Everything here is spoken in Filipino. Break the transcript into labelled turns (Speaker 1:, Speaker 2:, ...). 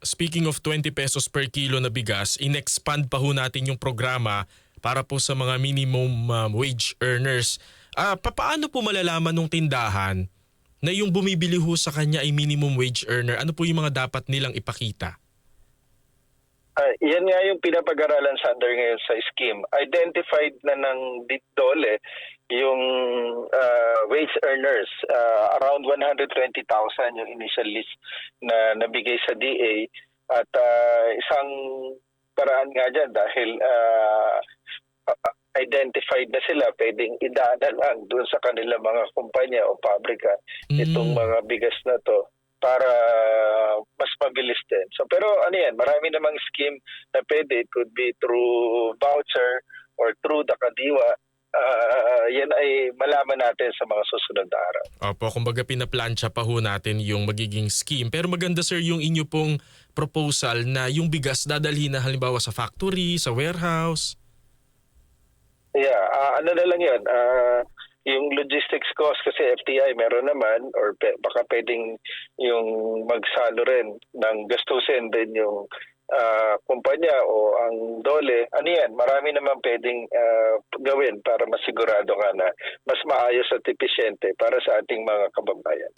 Speaker 1: speaking of 20 pesos per kilo na bigas, in-expand pa ho natin yung programa para po sa mga minimum um, wage earners. Ah, papaano po malalaman ng tindahan na yung bumibili ho sa kanya ay minimum wage earner? Ano po yung mga dapat nilang ipakita?
Speaker 2: Ah, yan nga yung pinapag-aralan sa under ngayon sa scheme. Identified na ng DOLE yung ah, wage earners. Ah, around 120,000 yung initial list na nabigay sa DA. At ah, isang paraan nga dyan dahil ah, ah, identified na sila, pwedeng idaanan lang doon sa kanila mga kumpanya o pabrika itong
Speaker 1: Mm.
Speaker 2: mga bigas na to para mas mabilis din. So pero ano yan, marami namang scheme na pwede. It could be through voucher or through the Kadiwa. Ah, yan ay malaman natin sa mga susunod na araw.
Speaker 1: Opo, kumbaga pinaplansya pa ho natin yung magiging scheme. Pero maganda sir yung inyo pong proposal na yung bigas dadalhin na halimbawa sa factory, sa warehouse.
Speaker 2: Yeah, ah, ano na lang yun. ah, yung logistics cost kasi FTI meron naman or pe, baka pwedeng yung magsalo rin ng gastusin din yung ah, kumpanya o ang dole. Ano yan, marami naman pwedeng ah, gawin para masigurado nga na mas maayos at episyente para sa ating mga kababayan.